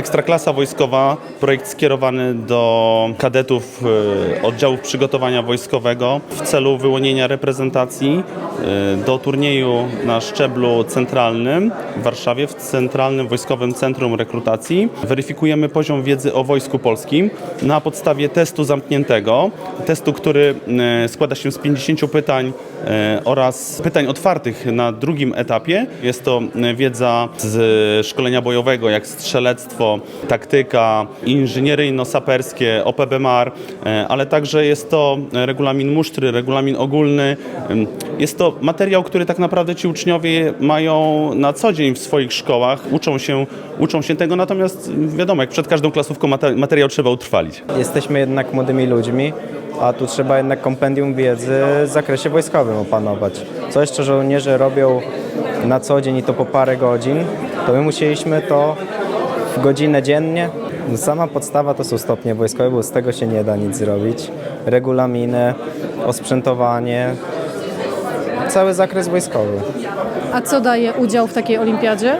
Ekstraklasa wojskowa, projekt skierowany do kadetów e, oddziałów przygotowania wojskowego w celu wyłonienia reprezentacji e, do turnieju na szczeblu centralnym w Warszawie, w Centralnym Wojskowym Centrum Rekrutacji. Weryfikujemy poziom wiedzy o Wojsku Polskim na podstawie testu zamkniętego, testu, który e, składa się z 50 pytań oraz pytań otwartych na drugim etapie. Jest to wiedza z szkolenia bojowego, jak strzelectwo, taktyka, inżynieryjno-saperskie, OPBMAR, e, ale także jest to regulamin musztry, regulamin ogólny. Jest to materiał, który tak naprawdę ci uczniowie mają na co dzień w swoich szkołach, uczą się, uczą się tego, natomiast wiadomo, jak przed każdą klasówką mate- materiał trzeba utrwalić. Jesteśmy jednak młodymi ludźmi, a tu trzeba jednak kompendium wiedzy w zakresie wojskowym opanować. Coś, co żołnierze robią na co dzień i to po parę godzin, to my musieliśmy to w godzinę dziennie. Sama podstawa to są stopnie wojskowe, bo z tego się nie da nic zrobić. Regulaminy, osprzętowanie, cały zakres wojskowy. A co daje udział w takiej olimpiadzie?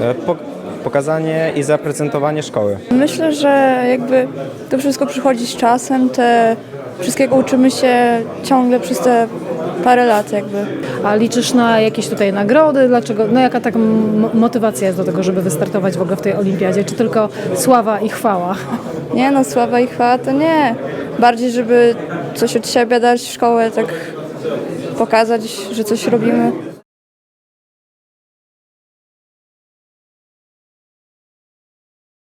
E, Po, pokazanie i zaprezentowanie szkoły. Myślę, że jakby to wszystko przychodzi z czasem, te wszystkiego uczymy się ciągle przez te parę lat jakby. A liczysz na jakieś tutaj nagrody? Dlaczego? No jaka taka motywacja jest do tego, żeby wystartować w ogóle w tej olimpiadzie? Czy tylko sława i chwała? Nie no, sława i chwała to nie. Bardziej, żeby coś od siebie dać w szkołę, tak pokazać, że coś robimy.